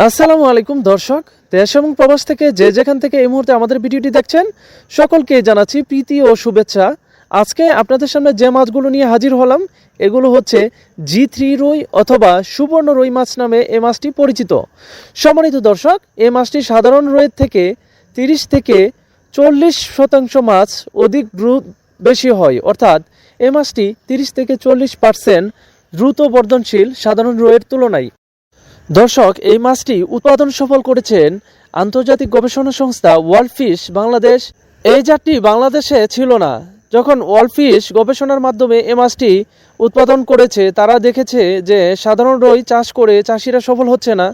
আসসালামু আলাইকুম, দর্শক। দেশ এবং প্রবাস থেকে যে যেখান থেকে এই মুহূর্তে আমাদের ভিডিওটি দেখছেন, সকলকে জানাচ্ছি প্রীতি ও শুভেচ্ছা। আজকে আপনাদের সামনে যে মাছগুলো নিয়ে হাজির হলাম, এগুলো হচ্ছে জি থ্রি রুই অথবা সুবর্ণ রুই মাছ নামে এ মাছটি পরিচিত। সম্মানিত দর্শক, এ মাছটি সাধারণ রুইয়ের থেকে তিরিশ থেকে চল্লিশ শতাংশ মাছ অধিক দ্রুত বেশি হয়। অর্থাৎ, এ মাছটি তিরিশ থেকে চল্লিশ পার্সেন্ট দ্রুত বর্ধনশীল সাধারণ রুইয়ের তুলনায়। দর্শক, এই মাছটি উৎপাদন সফল করেছেন আন্তর্জাতিক গবেষণা সংস্থা ওয়ার্ল্ড ফিশ বাংলাদেশ। এই জাতটি বাংলাদেশে ছিল না। যখন ওয়ার্ল্ড ফিশ গবেষণার মাধ্যমে এই মাছটি উৎপাদন করেছে, তারা দেখেছে যে সাধারণ রই চাষ করে চাষিরা সফল হচ্ছে না।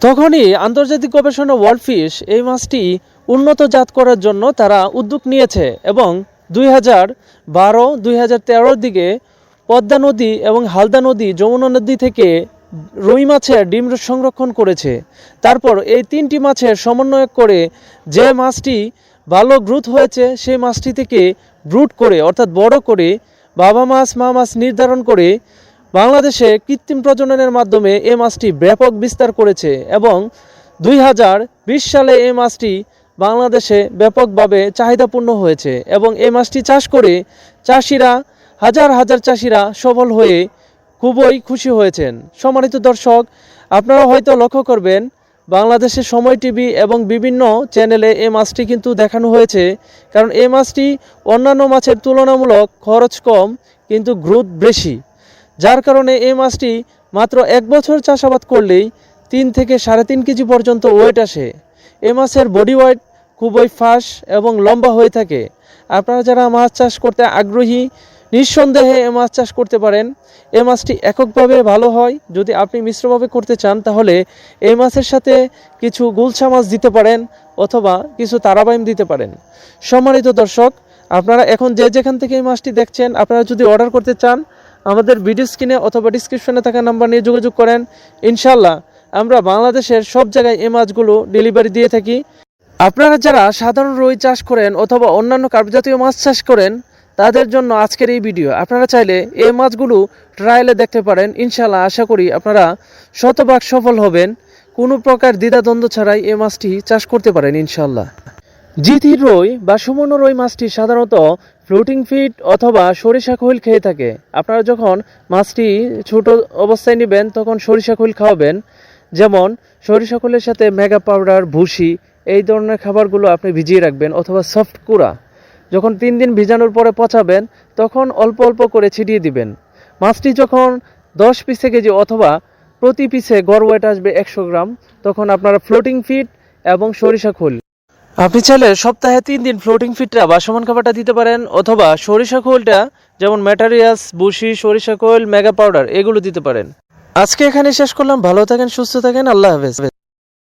তখনই আন্তর্জাতিক গবেষণা ওয়ার্ল্ড ফিশ এই মাছটি উন্নত জাত করার জন্য তারা উদ্যোগ নিয়েছে এবং দুই হাজার বারো, দুই হাজার তেরোর দিকে পদ্মা নদী এবং হালদা নদী, যমুনা নদী থেকে রুই মাছের ডিম সংরক্ষণ করেছে। তারপর এই তিনটি মাছের সমন্বয় করে যে মাছটি ভালো গ্রোথ হয়েছে সেই মাছটি থেকে ব্রুট করে, অর্থাৎ বড় করে বাবা মাছ, মা মাছ নির্ধারণ করে বাংলাদেশে কৃত্রিম প্রজননের মাধ্যমে এ মাছটি ব্যাপক বিস্তার করেছে এবং দুই হাজার বিশ সালে এ মাছটি বাংলাদেশে ব্যাপকভাবে চাহিদাপূর্ণ হয়েছে এবং এই মাছটি চাষ করে চাষিরা, হাজার হাজার চাষিরা সফল হয়ে খুবই খুশি হয়েছেন। সম্মানিত দর্শক, আপনারা হয়তো লক্ষ্য করবেন বাংলাদেশের সময় টিভি এবং বিভিন্ন চ্যানেলে এই মাছটি কিন্তু দেখানো হয়েছে। কারণ এই মাছটি অন্যান্য মাছের তুলনামূলক খরচ কম, কিন্তু গ্রোথ বেশি। যার কারণে এই মাছটি মাত্র এক বছর চাষাবাদ করলেই তিন থেকে সাড়ে তিন কেজি পর্যন্ত ওয়েট আসে। এই মাছের বডি ওয়েট খুবই ফাঁস এবং লম্বা হয়ে থাকে। আপনারা যারা মাছ চাষ করতে আগ্রহী নিঃসন্দেহে এ মাছ চাষ করতে পারেন। এই মাছটি এককভাবে ভালো হয়। যদি আপনি মিশ্রভাবে করতে চান, তাহলে এই মাছের সাথে কিছু গুলছা মাছ দিতে পারেন অথবা কিছু তারাবাইম দিতে পারেন। সম্মানিত দর্শক, আপনারা এখন যে যেখান থেকে এই মাছটি দেখছেন, আপনারা যদি অর্ডার করতে চান, আমাদের ভিডিও স্ক্রিনে অথবা ডিসক্রিপশনে থাকা নাম্বার নিয়ে যোগাযোগ করেন। ইনশাল্লাহ আমরা বাংলাদেশের সব জায়গায় এই মাছগুলো ডেলিভারি দিয়ে থাকি। আপনারা যারা সাধারণ রুই চাষ করেন অথবা অন্যান্য কার্পজাতীয় মাছ চাষ করেন তাদের জন্য আজকের এই ভিডিও। আপনারা চাইলে এই মাছগুলো ট্রায়ালে দেখতে পারেন। ইনশাল্লাহ আশা করি আপনারা শতভাগ সফল হবেন। কোনো প্রকার দ্বিধাদ্বন্দ্ব ছাড়াই এই মাছটি চাষ করতে পারেন ইনশাল্লাহ জিথি রই বা সুমন রই মাছটি সাধারণত ফ্লোটিং ফিট অথবা সরিষা খৈল খেয়ে থাকে। আপনারা যখন মাছটি ছোট অবস্থায় নেবেন, তখন সরিষা খৈল খাওয়াবেন। যেমন সরিষা খৈলের সাথে মেগা পাউডার, ভুসি, এই ধরনের খাবারগুলো আপনি ভিজিয়ে রাখবেন অথবা সফট কুড়া। যখন তিন দিন ভিজানোর পরে পচাবেন, তখন অল্প অল্প করে ছিটিয়ে দিবেন। মাছটি যখন দশ পিসে কেজি অথবা প্রতি পিসে গড় ওয়েট আসবে একশো গ্রাম, তখন আপনারা ফ্লোটিং ফিড এবং সরিষা খোল। আপনি চাইলে সপ্তাহে তিন দিন ফ্লোটিং ফিটটা বা সমান খাবারটা দিতে পারেন, অথবা সরিষা খোলটা যেমন ম্যাটারিয়াস বুসি, সরিষা খোল মেগা পাউডার এগুলো দিতে পারেন। আজকে এখানে শেষ করলাম। ভালো থাকেন, সুস্থ থাকেন। আল্লাহ হাফেজ।